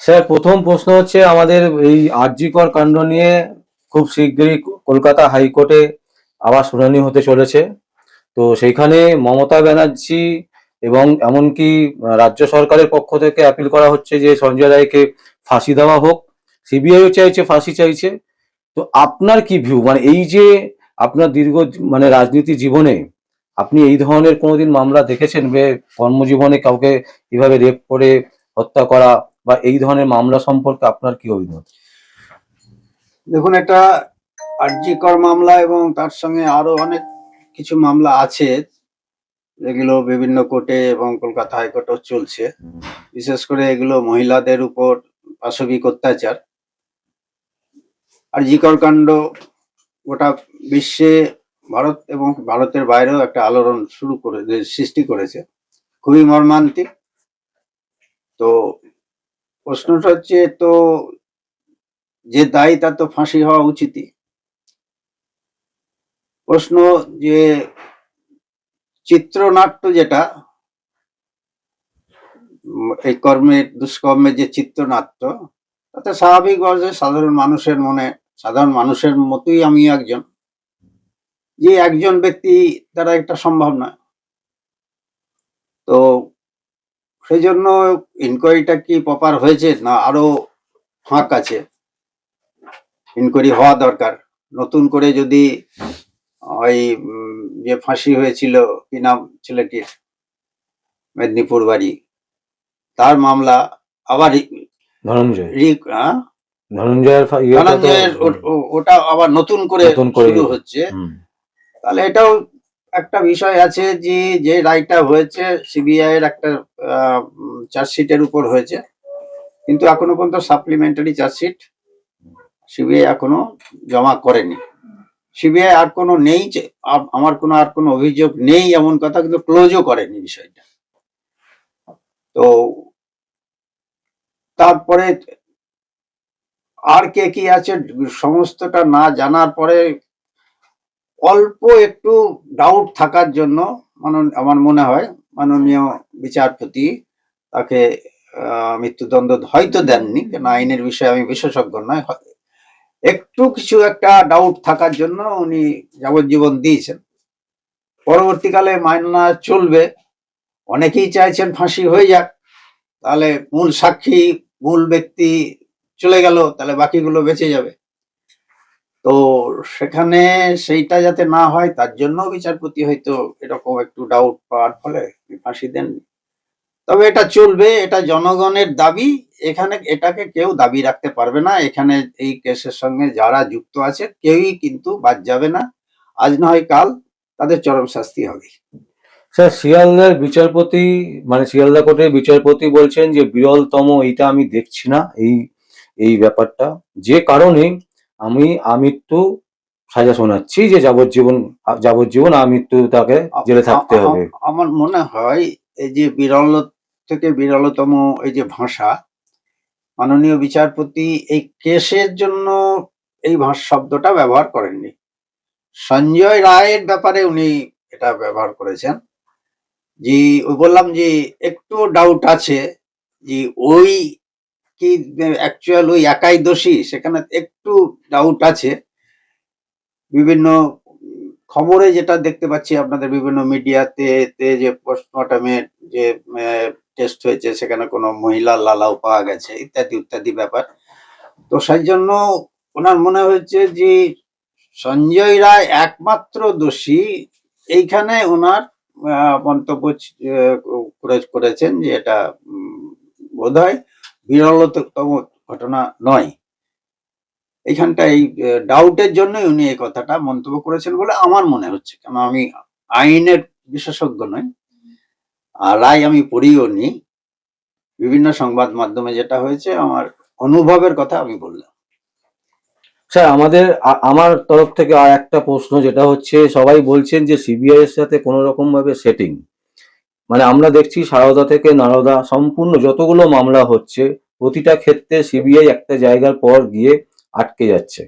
Sir, প্রথম প্রশ্ন হচ্ছে আমাদের এই আরজিকর কাণ্ড নিয়ে খুব শীঘ্রই কলকাতা হাইকোর্টে আবার শুনানি হতে চলেছে। তো সেইখানে মমতা ব্যানার্জি এবং এমনকি রাজ্য সরকারের পক্ষ থেকে অ্যাপিল করা হচ্ছে যে সঞ্জয় রায়কে ফাঁসি দেওয়া হোক। সিবিআইও চাইছে, ফাঁসি চাইছে। তো আপনার কি ভিউ মানে এই যে আপনার দীর্ঘ মানে রাজনীতি জীবনে আপনি এই ধরনের কোনোদিন মামলা দেখেছেন যে কর্মজীবনে কাউকে এভাবে রেপ করে হত্যা করা বা এই ধরনের মামলা সম্পর্কে আপনার কি অভিমত? দেখুন, একটা আর্যিকর মামলা এবং তার সঙ্গে আরও অনেক কিছু মামলা আছে। যেগুলো বিভিন্ন কোর্টে এবং কলকাতা হাইকোর্টেও চলছে। বিশেষ করে এগুলো মহিলাদের উপর পাশবিক অত্যাচার। আর্যিকর কাণ্ড গোটা বিশ্বে, ভারত এবং ভারতের বাইরেও একটা আলোড়ন শুরু করে, সৃষ্টি করেছে। খুবই মর্মান্তিক। তো প্রশ্নটা হচ্ছে, তো যে দায়ী তার তো ফাঁসি হওয়া উচিতই। প্রশ্ন যে চিত্রনাট্য যেটা এই কর্মের দুষ্কর্মের যে চিত্রনাট্য, তাতে স্বাভাবিকভাবে সাধারণ মানুষের মনে, সাধারণ মানুষের মতোই আমি একজন। যে একজন ব্যক্তি দ্বারা একটা সম্ভব নয়। তো সেই জন্য ইনকোয়ারিটা কি প্রপার হয়েছে না আরও ফাঁক আছে? ইনকোয়ারি হওয়া দরকার। নতুন করে যদি ওই যে ফাঁসি হয়েছিল কি নাম ছেলেটির? মেদিনীপুর বাড়ি। তার মামলা আবার? ধনঞ্জয়ের ওটা আবার নতুন করে শুরু হচ্ছে। তাহলে এটাও একটা বিষয় আছে যে যে রায়টা হয়েছে সিবিআই এর একটা চার্জশিটের উপর হয়েছে। কিন্তু এখনও পর্যন্ত সাপ্লিমেন্টারি চার্জশিট সিবিআই এখনও জমা করেনি। সিবিআই আর কোনো নেই যে আমার কোনো, আর কোনো অভিযোগ নেই এমন কথা, কিন্তু ক্লোজও করেনি বিষয়টা। তো, তারপরে আর কে কি আছে, সমস্তটা না জানার পরে অল্প একটু ডাউট থাকার জন্য মানন, আমার মনে হয় মাননীয় বিচারপতি তাকে মৃত্যুদণ্ড হয়তো দেননি, কেন আইনের বিষয়ে আমি বিশেষজ্ঞ নয়। একটু কিছু একটা ডাউট থাকার জন্য উনি যাবজ্জীবন দিয়েছেন। পরবর্তীকালে মাইনা চলবে, অনেকেই চাইছেন ফাঁসি হয়ে যাক, তাহলে মূল সাক্ষী, মূল ব্যক্তি চলে গেল, তাহলে বাকিগুলো বেঁচে যাবে। তো সেখানে সেইটা যাতে না হয়, তার জন্য বিচারপতি হয়তো এরকম একটু ডাউট পাওয়ার ফলে ফাঁসি দেননি। তবে এটা চলবে, এটা জনগণের দাবি। এখানে এটাকে কেউ দাবি রাখতে পারবে না। এখানে এই কেসের সঙ্গে যারা যুক্ত আছে, কেউই কিন্তু বাদ যাবে না। আজ না হয় কাল তাদের চরম শাস্তি হবে। স্যার, শিয়ালদার বিচারপতি মানে শিয়ালদা কোর্টের বিচারপতি বলছেন যে, বিরলতম এইটা আমি দেখছি না, এই এই ব্যাপারটা। যে কারণে আমি আমৃত্যু সাজা শোনাচ্ছি যে যাবজ্জীবন যাবজ্জীবন আমৃত্যু তাকে জেলে থাকতে হবে। আমার মনে হয় এই যে বিরল থেকে বিরলতম এই যে ভাষা মাননীয় বিচারপতি এই কেসের জন্য এই ভাষা শব্দটা ব্যবহার করেননি। সঞ্জয় রায়ের ব্যাপারে উনি এটা ব্যবহার করেছেন। যে ওই বললাম যে একটু ডাউট আছে যে ওই কি অ্যাকচুয়াল ওই একাই দোষী, সেখানে একটু ডাউট আছে। বিভিন্ন খবরে যেটা দেখতে পাচ্ছি আপনাদের বিভিন্ন মিডিয়াতে যে পোস্টমর্টমের যে টেস্ট হয়েছে, সেখানে কোনো মহিলা লালাও পাওয়া গেছে, ইত্যাদি ইত্যাদি ব্যাপার। তো সেই জন্য ওনার মনে হয়েছে যে, সঞ্জয় রায় একমাত্র দোষী। এইখানে ওনার মন্তব্য করেছেন যে এটা বোধ হয় বিরলতম ঘটনা নয়। এইখানটা এই ডাউটের জন্যই উনি এই কথাটা মন্তব্য করেছেন বলে আমার মনে হচ্ছে। কেন আমি আইনের বিশেষজ্ঞ নই, আর রায় আমি পড়িও নি। বিভিন্ন সংবাদ মাধ্যমে যেটা হয়েছে, আমার অনুভবের কথা আমি বললাম। স্যার, আমাদের আমার তরফ থেকে আর একটা প্রশ্ন, যেটা হচ্ছে সবাই বলছেন যে সিবিআই এর সাথে কোনো রকম ভাবে সেটিং মানে আমরা দেখছি সারদা থেকে নারদা সম্পূর্ণ যতগুলো মামলা হচ্ছে, প্রতিটা ক্ষেত্রে সিবিআই একটা জায়গার পর গিয়ে আটকে যাচ্ছে।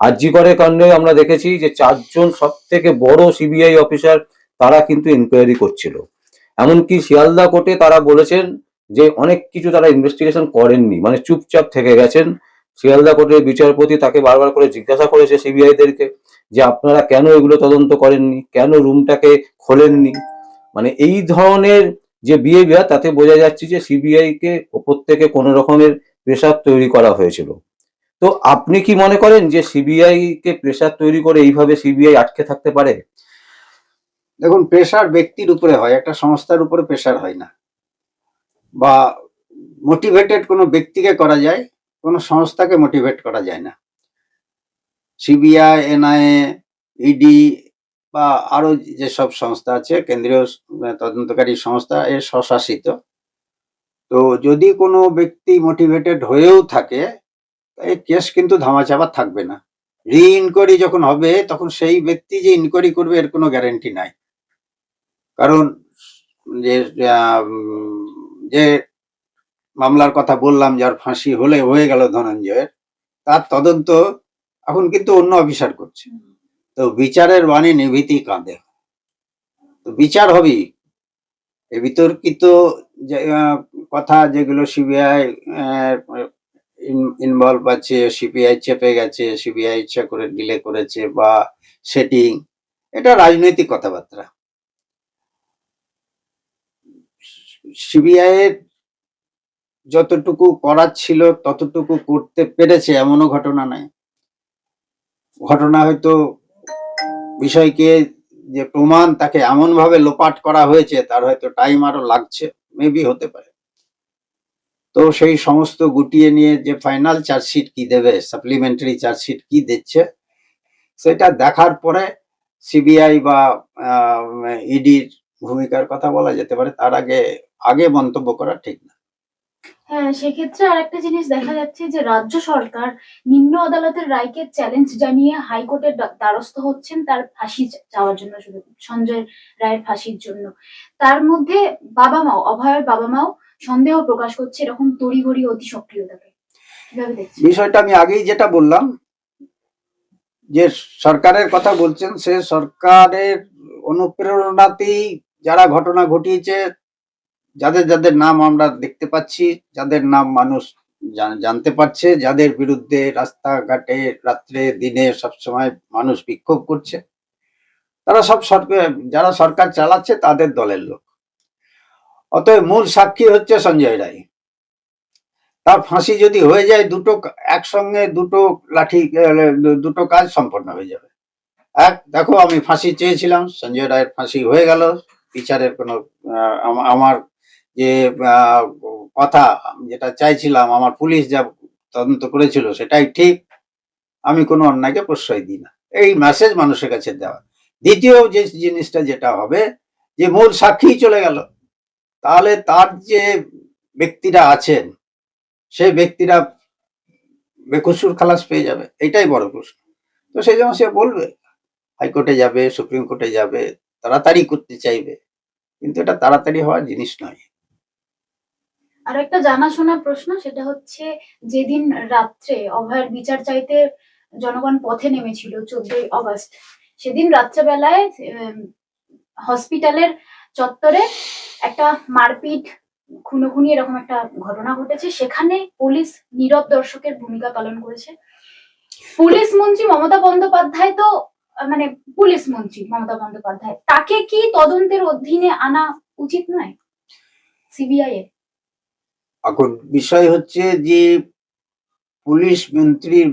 আরজি করে কাণ্ডে আমরা দেখেছি যে চারজন সব থেকে বড় সিবিআই অফিসার তারা কিন্তু ইনকোয়ারি করছিল। এমনকি শিয়ালদা কোর্টে তারা বলেছেন যে অনেক কিছু তারা ইনভেস্টিগেশন করেননি মানে চুপচাপ থেকে গেছেন। শিয়ালদা কোর্টের বিচারপতি তাকে বারবার করে জিজ্ঞাসা করেছে সিবিআইদেরকে যে আপনারা কেন এগুলো তদন্ত করেননি, কেন রুমটাকে খোলেননি? মানে এই ধরনের যে বিহেভিয়ার তাতে বোঝা যাচ্ছে যে সিবিআই কে ওপর থেকে কোনো রকমের প্রেশার তৈরি করা হয়েছিল। তো আপনি কি মনে করেন যে সিবিআই কে প্রেশার তৈরি করে এইভাবে সিবিআই আটকে থাকতে পারে? দেখুন প্রেশার ব্যক্তির উপরে হয়, একটা সংস্থার উপরে প্রেশার হয় না। বা মোটিভেটেড কোনো ব্যক্তিকে করা যায়, কোনো সংস্থাকে মোটিভেট করা যায় না। সিবিআই এনআইএ ইডি বা আরও যেসব সংস্থা আছে, কেন্দ্রীয় তদন্তকারী সংস্থা এর স্বশাসিত। তো যদি কোনো ব্যক্তি মোটিভেটেড হয়েও থাকে এই কেস কিন্তু ধামাচাপা থাকবে না। রি ইনকোয়ারি যখন হবে, তখন সেই ব্যক্তি যে ইনকোয়ারি করবে, এর কোনো গ্যারান্টি নাই। কারণ যে যে মামলার কথা বললাম, যার ফাঁসি হলে, হয়ে গেল ধনঞ্জয়ের, তার তদন্ত এখন কিন্তু অন্য অফিসার করছে। তো বিচারের বাণী নিভৃতি কাঁদে। তো বিচার হবেই। এই বিতর্কিত কথা যেগুলো সিবিআই ইনভলভ আছে সিবিআই চেপে গেছে সিবিআই ইচ্ছা করে ডিলে করেছে বা সেটিং এটা রাজনৈতিক কথাবার্তা। সিবিআই এর যতটুকু করার ছিল, ততটুকু করতে পেরেছে এমনও ঘটনা নাই। ঘটনা হয়তো বিষয়কে যে প্রমাণ তাকে এমন ভাবে লোপাট করা হয়েছে, তার হয়তো টাইম আরও লাগছে মেবি হতে পারে। তো সেই সমস্ত গুটিয়ে নিয়ে যে ফাইনাল চার্জশিট কি দেবে সাপ্লিমেন্টারি চার্জশিট কি দিচ্ছে, সেটা দেখার পরে সিবিআই বা ইডির ভূমিকার কথা বলা যেতে পারে, তার আগে আগে মন্তব্য করা ঠিক না। হ্যাঁ সেক্ষেত্রে আরেকটা জিনিস দেখা যাচ্ছে যে রাজ্য সরকার নিম্ন আদালতের রায়কে চ্যালেঞ্জ জানিয়ে হাইকোর্টের দ্বা- দ্বারস্থ হচ্ছেন তার ফাঁসি চা- চাওয়ার জন্য শুধু সঞ্জয় রায়ের ফাঁসির জন্য। তার মধ্যে বাবা মাও, অভয়ের বাবা মাও সন্দেহ প্রকাশ করছে এরকম তড়িঘড়ি অতি সক্রিয়তাকে। কীভাবে বিষয়টা আমি আগেই যেটা বললাম, যে সরকারের কথা বলছেন, সে সরকারের অনুপ্রেরণাতেই যারা ঘটনা ঘটিয়েছে যাদের যাদের নাম আমরা দেখতে পাচ্ছি, যাদের নাম মানুষ জান- জানতে পারছে, যাদের বিরুদ্ধে রাস্তাঘাটে রাত্রে, দিনে সবসময় মানুষ বিক্ষোভ করছে, তারা সব সরকার, যারা সরকার চালাচ্ছে তাদের দলের লোক। অতএব মূল সাক্ষী হচ্ছে সঞ্জয় রায়। তার ফাঁসি যদি হয়ে যায়, দুটো একসঙ্গে দুটো লাঠি দুটো কাজ সম্পন্ন হয়ে যাবে। এক, দেখো আমি ফাঁসি চেয়েছিলাম, সঞ্জয় রায়ের ফাঁসি হয়ে গেল, বিচারের কোনো আমার যে কথা যেটা চাইছিলাম আমার পুলিশ যা তদন্ত করেছিল সেটাই ঠিক। আমি কোনো অন্যায়কে প্রশ্রয় দিই না। এই মেসেজ মানুষের কাছে দেওয়া। দ্বিতীয় যে জিনিসটা যেটা হবে, যে মূল সাক্ষী চলে গেল। তাহলে তার যে ব্যক্তিরা আছেন সে ব্যক্তিরা বেকসুর খালাস পেয়ে যাবে। এটাই বড় প্রশ্ন। তো সেই জন্য সে বলবে, হাইকোর্টে যাবে, সুপ্রিম কোর্টে যাবে, তাড়াতাড়ি করতে চাইবে। কিন্তু এটা তাড়াতাড়ি হওয়ার জিনিস নয়। আর একটা জানাশোনা প্রশ্ন, সেটা হচ্ছে যেদিন রাত্রে অভয়ের বিচার চাইতে জনগণ পথে নেমেছিল, চোদ্দই অগস্ট, সেদিন রাত্রেবেলায় হসপিটালের চত্বরে একটা মারপিট, খুনোখুনি এরকম একটা ঘটনা ঘটেছে। সেখানে পুলিশ নীরব দর্শকের ভূমিকা পালন করেছে। পুলিশ মন্ত্রী মমতা বন্দ্যোপাধ্যায় তো মানে পুলিশ মন্ত্রী মমতা বন্দ্যোপাধ্যায়, তাকে কি তদন্তের অধীনে আনা উচিত নয়? সিবিআই এর এখন বিষয় হচ্ছে যে পুলিশ মন্ত্রীর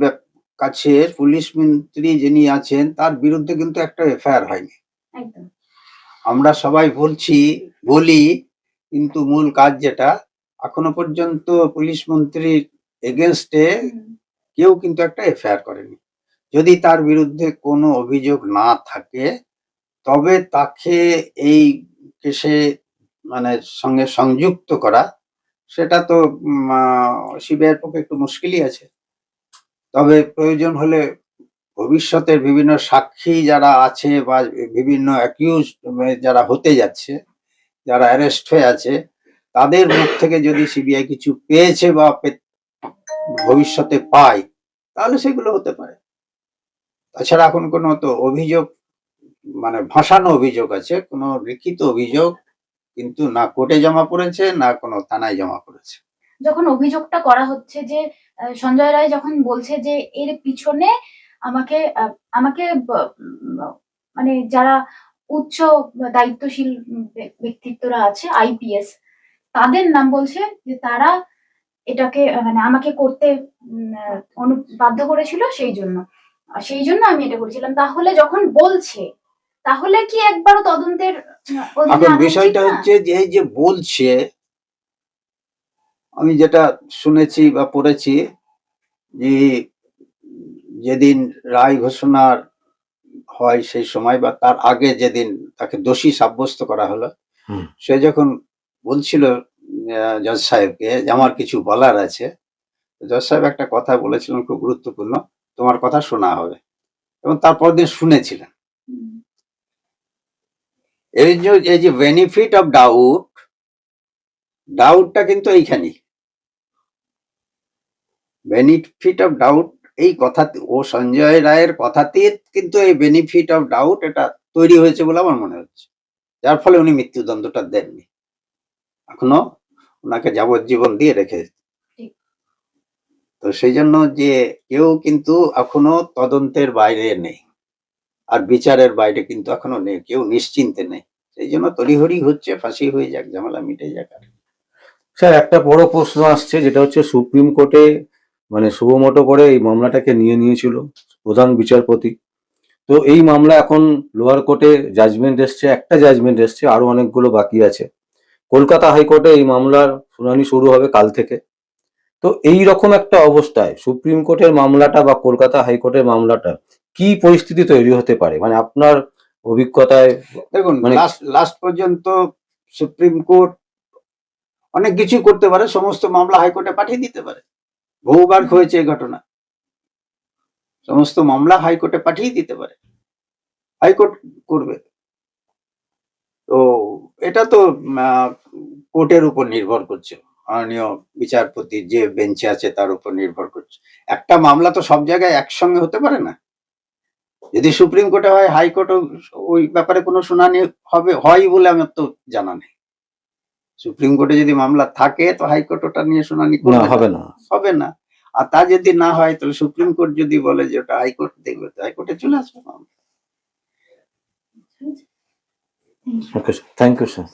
কাছে পুলিশ মন্ত্রী যিনি আছেন তার বিরুদ্ধে কিন্তু একটা এফআইআর হয়নি। আমরা সবাই বলছি বলি কিন্তু মূল কাজ যেটা এখনও পর্যন্ত পুলিশ মন্ত্রীর এগেনস্টে কেউ কিন্তু একটা এফআইআর করেনি। যদি তার বিরুদ্ধে কোনো অভিযোগ না থাকে তবে তাকে এই কেসে মানে সঙ্গে সংযুক্ত করা সেটা তো সিবিআইয়ের পক্ষে একটু মুশকিলই আছে। তবে প্রয়োজন হলে ভবিষ্যতের বিভিন্ন সাক্ষী যারা আছে বা বিভিন্ন অ্যাকিউজ যারা হতে যাচ্ছে, যারা অ্যারেস্ট হয়ে আছে, তাদের মুখ থেকে যদি সিবিআই কিছু পেয়েছে বা ভবিষ্যতে পায়, তাহলে সেগুলো হতে পারে। তাছাড়া এখন কোনো তো অভিযোগ মানে ভাসানো অভিযোগ আছে, কোনো লিখিত অভিযোগ কিন্তু না কোর্টে জমা পড়েছে, না কোনো থানায় জমা পড়েছে। যখন অভিযোগটা করা হচ্ছে যে সঞ্জয় রায় যখন বলছে যে, এর পিছনে আমাকে আমাকে মানে যারা উচ্চ দায়িত্বশীল ব্যক্তিত্বরা আছে, আইপিএস, তাদের নাম বলছে যে, তারা এটাকে মানে আমাকে করতে বাধ্য করেছিল সেই জন্য। সেই জন্য আমি এটা করেছিলাম। তাহলে যখন বলছে তাহলে কি একবারও তদন্তের এখন বিষয়টা হচ্ছে যে এই যে বলছে আমি যেটা শুনেছি বা পড়েছি যে যেদিন রায় ঘোষণার হয় সেই সময় বা তার আগে যেদিন তাকে দোষী সাব্যস্ত করা হলো সে যখন বলছিল আহ, জজ সাহেবকে যে আমার কিছু বলার আছে জজ সাহেব একটা কথা বলেছিলেন খুব গুরুত্বপূর্ণ তোমার কথা শোনা হবে। এবং তারপর দিন শুনেছিলেন। এই যে এই যে বেনিফিট অফ ডাউট ডাউটটা কিন্তু এইখানেই বেনিফিট অফ ডাউট এই কথা ও সঞ্জয় রায়ের কথাতে কিন্তু এই বেনিফিট অফ ডাউট এটা তৈরি হয়েছে বলে আমার মনে হচ্ছে। যার ফলে উনি মৃত্যুদণ্ডটা দেননি। এখনও ওনাকে যাবজ্জীবন দিয়ে রেখে তো সেই জন্য যে কেউ কিন্তু এখনও তদন্তের বাইরে নেই। আর বিচারের বাইরে কিন্তু এখনও নেই, কেউ নিশ্চিন্তে নেই। সেই জন্য তড়িহড়ি হচ্ছে, ফাঁসি হয়ে যাক, ঝামেলা মিটে যাক আর। স্যার, একটা বড় প্রশ্ন আসছে, যেটা হচ্ছে সুপ্রিম কোর্টে মানে শুভমতো করে এই মামলাটাকে নিয়ে নিয়েছিল প্রধান বিচারপতি। তো এই মামলা এখন লোয়ার কোর্টে জাজমেন্ট এসছে, একটা জাজমেন্ট এসছে, আরও অনেকগুলো বাকি আছে। কলকাতা হাইকোর্টে এই মামলার শুনানি শুরু হবে কাল থেকে। তো এই রকম একটা অবস্থায় সুপ্রিম কোর্টের মামলাটা বা কলকাতা হাইকোর্টের মামলাটা কি পরিস্থিতি তৈরি হতে পারে? মানে আপনার অভিজ্ঞতায় দেখুন মানে- লাস্ট পর্যন্ত সুপ্রিম কোর্ট অনেক কিছু করতে পারে সমস্ত মামলা হাইকোর্টে পাঠিয়ে দিতে পারে। বহুবার হয়েছে এই ঘটনা। সমস্ত মামলা হাইকোর্টে পাঠিয়ে দিতে পারে। হাইকোর্ট করবে। তো এটা তো কোর্টের উপর নির্ভর করছে। মাননীয় বিচারপতি যে বেঞ্চে আছে তার উপর নির্ভর করছে। একটা মামলা তো সব জায়গায় একসঙ্গে হতে পারে না। যদি সুপ্রিম কোর্টে হয় হাইকোর্টও ওই ব্যাপারে কোনো শুনানি হবে হয় বলে আমার তো জানা নেই। সুপ্রিম কোর্টে যদি মামলা থাকে তো হাইকোর্ট ওটা নিয়ে শুনানি হবে না। হবে না। আর তা যদি না হয় তাহলে সুপ্রিম কোর্ট যদি বলে যে ওটা হাইকোর্ট দেখবে তো হাইকোর্টে চলে আসবে মামলা। Okay thank you sir